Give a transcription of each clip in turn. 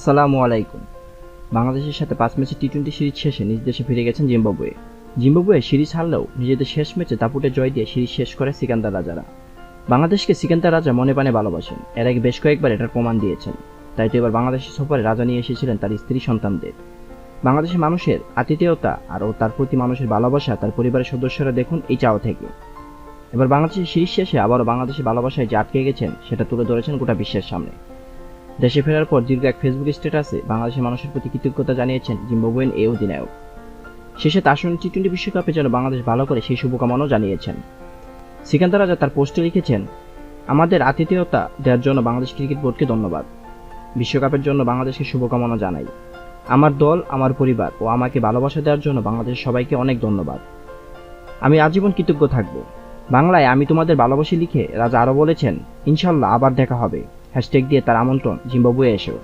আসসালামু আলাইকুম। বাংলাদেশের সাথে পাঁচ ম্যাচের টি টোয়েন্টি সিরিজ শেষে নিজ দেশে ফিরে গেছেন জিম্বাবুয়ে। জিম্বাবুয়ে সিরিজ হারলেও নিজেদের শেষ ম্যাচে দাপুটে জয় দিয়ে সিরিজ শেষ করে সিকান্দার রাজারা। বাংলাদেশকে সিকান্দার রাজা মনে প্রাণে ভালোবাসেন। এর আগে বেশ কয়েকবার এটার প্রমাণ দিয়েছেন। তাই তো এবার বাংলাদেশের সফরে রাজা নিয়ে এসেছিলেন তার স্ত্রী সন্তানদের। বাংলাদেশের মানুষের আতিথেয়তা আর ও তার প্রতি মানুষের ভালোবাসা তার পরিবারের সদস্যরা দেখুন এই চাওয়া থেকে। এবার বাংলাদেশের সিরিজ শেষে আবারও বাংলাদেশের ভালোবাসায় যে আটকে গেছেন, সেটা তুলে ধরেছেন গোটা বিশ্বের সামনে। দেশে ফেরার পর দীর্ঘ এক ফেসবুক স্ট্যাটাসে বাংলাদেশের মানুষের প্রতি কৃতজ্ঞতা জানিয়েছেন জিম্বাবুয়েন এই অধিনায়ক। শেষে তার সঙ্গে টি টোয়েন্টি বিশ্বকাপে যেন বাংলাদেশ ভালো করে সেই শুভকামনাও জানিয়েছেন। সিকান্দার রাজা তার পোস্টে লিখেছেন, আমাদের আতিথেয়তা দেওয়ার জন্য বাংলাদেশ ক্রিকেট বোর্ডকে ধন্যবাদ। বিশ্বকাপের জন্য বাংলাদেশকে শুভকামনা জানাই। আমার দল, আমার পরিবার ও আমাকে ভালোবাসা দেওয়ার জন্য বাংলাদেশের সবাইকে অনেক ধন্যবাদ। আমি আজীবন কৃতজ্ঞ থাকব। বাংলায় আমি তোমাদের ভালোবাসি লিখে রাজা আরও বলেছেন, ইনশাল্লাহ আবার দেখা হবে। হ্যাশট্যাগ দিয়ে তার আমন্ত্রণ জিম্বাবুয়ে এসেও।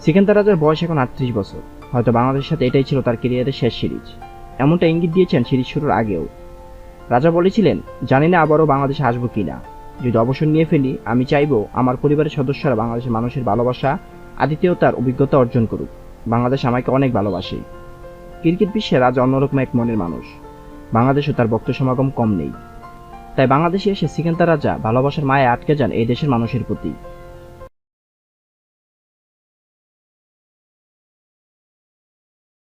সিকান্দার রাজার বয়স এখন আটত্রিশ বছর। হয়তো বাংলাদেশের সাথে এটাই ছিল তার কেরিয়ারের শেষ সিরিজ। এমনটা ইঙ্গিত দিয়েছেন সিরিজ শুরুর আগেও। রাজা বলেছিলেন, জানি না আবারও বাংলাদেশে আসব কিনা। যদি অবসর নিয়ে ফেলি, আমি চাইব আমার পরিবারের সদস্যরা বাংলাদেশের মানুষের ভালোবাসা আদিত্যতার অভিজ্ঞতা অর্জন করুক। বাংলাদেশ আমাকে অনেক ভালোবাসে। ক্রিকেট বিশ্বে রাজা অন্যরকম এক মনের মানুষ। বাংলাদেশও তার ভক্ত সমাগম কম নেই। তাই বাংলাদেশে এসে সিকান্দার রাজা ভালোবাসার মায়ে আটকে যান এই দেশের মানুষের প্রতি।